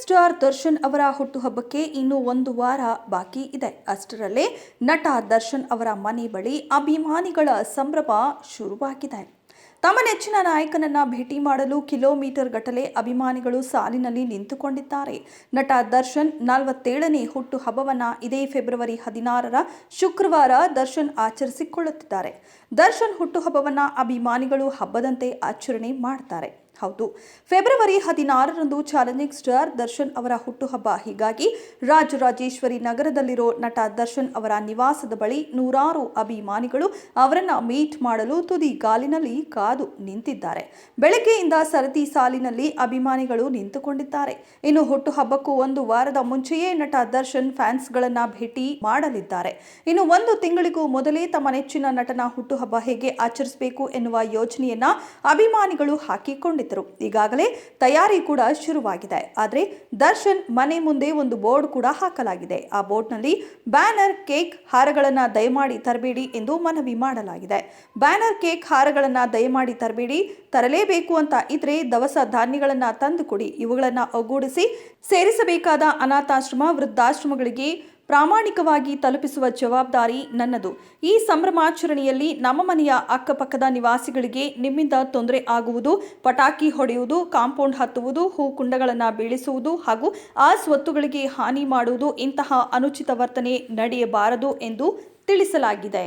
Star Darshan ಅವರ ಹುಟ್ಟುಹಬ್ಬಕ್ಕೆ ಇನ್ನು ಒಂದು ವಾರ ಬಾಕಿ ಇದೆ. ಅಷ್ಟರಲ್ಲೇ ನಟ ದರ್ಶನ್ ಅವರ ಮನೆ ಬಳಿ ಅಭಿಮಾನಿಗಳ ಸಂಭ್ರಮ ಶುರುವಾಗಿದೆ. ತಮ್ಮ ನೆಚ್ಚಿನ ನಾಯಕನನ್ನ ಭೇಟಿ ಮಾಡಲು ಕಿಲೋಮೀಟರ್ ಗಟ್ಟಲೆ ಅಭಿಮಾನಿಗಳು ಸಾಲಿನಲ್ಲಿ ನಿಂತುಕೊಂಡಿದ್ದಾರೆ. ನಟ ದರ್ಶನ್ ನಲವತ್ತೇಳನೇ ಹುಟ್ಟುಹಬ್ಬವನ್ನ ಇದೇ ಫೆಬ್ರವರಿ ಹದಿನಾರರ ಶುಕ್ರವಾರ ದರ್ಶನ್ ಆಚರಿಸಿಕೊಳ್ಳುತ್ತಿದ್ದಾರೆ. ದರ್ಶನ್ ಹುಟ್ಟುಹಬ್ಬವನ್ನ ಅಭಿಮಾನಿಗಳು ಹಬ್ಬದಂತೆ ಆಚರಣೆ ಮಾಡ್ತಾರೆ. ಹೌದು. ಫೆಬ್ರವರಿ ಹದಿನಾರರಂದು ಚಾಲೆಂಜಿಂಗ್ ಸ್ಟಾರ್ ದರ್ಶನ್ ಅವರ ಹುಟ್ಟುಹಬ್ಬ. ಹೀಗಾಗಿ ರಾಜರಾಜೇಶ್ವರಿ ನಗರದಲ್ಲಿರೋ ನಟ ದರ್ಶನ್ ಅವರ ನಿವಾಸದ ಬಳಿ ನೂರಾರು ಅಭಿಮಾನಿಗಳು ಅವರನ್ನ ಮೀಟ್ ಮಾಡಲು ತುದಿ ಗಾಲಿನಲ್ಲಿ ಕಾದು ನಿಂತಿದ್ದಾರೆ. ಬೆಳಗ್ಗೆಯಿಂದ ಸರತಿ ಸಾಲಿನಲ್ಲಿ ಅಭಿಮಾನಿಗಳು ನಿಂತುಕೊಂಡಿದ್ದಾರೆ. ಇನ್ನು ಹುಟ್ಟುಹಬ್ಬಕ್ಕೂ ಒಂದು ವಾರದ ಮುಂಚೆಯೇ ನಟ ದರ್ಶನ್ ಫ್ಯಾನ್ಸ್ಗಳನ್ನ ಭೇಟಿ ಮಾಡಲಿದ್ದಾರೆ. ಇನ್ನು ಒಂದು ತಿಂಗಳಿಗೂ ಮೊದಲೇ ತಮ್ಮ ನೆಚ್ಚಿನ ನಟನ ಹುಟ್ಟುಹಬ್ಬ ಹೇಗೆ ಆಚರಿಸಬೇಕು ಎನ್ನುವ ಯೋಜನೆಯನ್ನ ಅಭಿಮಾನಿಗಳು ಹಾಕಿಕೊಂಡಿದ್ದರು. ಈಗಾಗಲೇ ತಯಾರಿ ಕೂಡ ಶುರುವಾಗಿದೆ. ಆದರೆ ದರ್ಶನ್ ಮನೆ ಮುಂದೆ ಒಂದು ಬೋರ್ಡ್ ಕೂಡ ಹಾಕಲಾಗಿದೆ. ಆ ಬೋರ್ಡ್ನಲ್ಲಿ ಬ್ಯಾನರ್, ಕೇಕ್ ಹಾರಗಳನ್ನು ದಯಮಾಡಿ ತರಬೇಡಿ ಎಂದು ಮನವಿ ಮಾಡಲಾಗಿದೆ. ಬ್ಯಾನರ್, ಕೇಕ್ ಹಾರಗಳನ್ನು ದಯಮಾಡಿ ತರಬೇಡಿ, ತರಲೇಬೇಕು ಅಂತ ಇದ್ರೆ ದವಸ ಧಾನ್ಯಗಳನ್ನ ತಂದು ಕೊಡಿ. ಇವುಗಳನ್ನ ಒಗ್ಗೂಡಿಸಿ ಸೇರಿಸಬೇಕಾದ ಅನಾಥಾಶ್ರಮ, ವೃದ್ಧಾಶ್ರಮಗಳಿಗೆ ಪ್ರಾಮಾಣಿಕವಾಗಿ ತಲುಪಿಸುವ ಜವಾಬ್ದಾರಿ ನನ್ನದು. ಈ ಸಂಭ್ರಮಾಚರಣೆಯಲ್ಲಿ ನಮ್ಮ ಮನೆಯ ಅಕ್ಕಪಕ್ಕದ ನಿವಾಸಿಗಳಿಗೆ ನಿಮ್ಮಿಂದ ತೊಂದರೆ ಆಗುವುದು, ಪಟಾಕಿ ಹೊಡೆಯುವುದು, ಕಾಂಪೌಂಡ್ ಹತ್ತುವುದು, ಹೂ ಕುಂಡಗಳನ್ನು ಬೀಳಿಸುವುದು ಹಾಗೂ ಆ ಸ್ವತ್ತುಗಳಿಗೆ ಹಾನಿ ಮಾಡುವುದು ಇಂತಹ ಅನುಚಿತ ವರ್ತನೆ ನಡೆಯಬಾರದು ಎಂದು ತಿಳಿಸಲಾಗಿದೆ.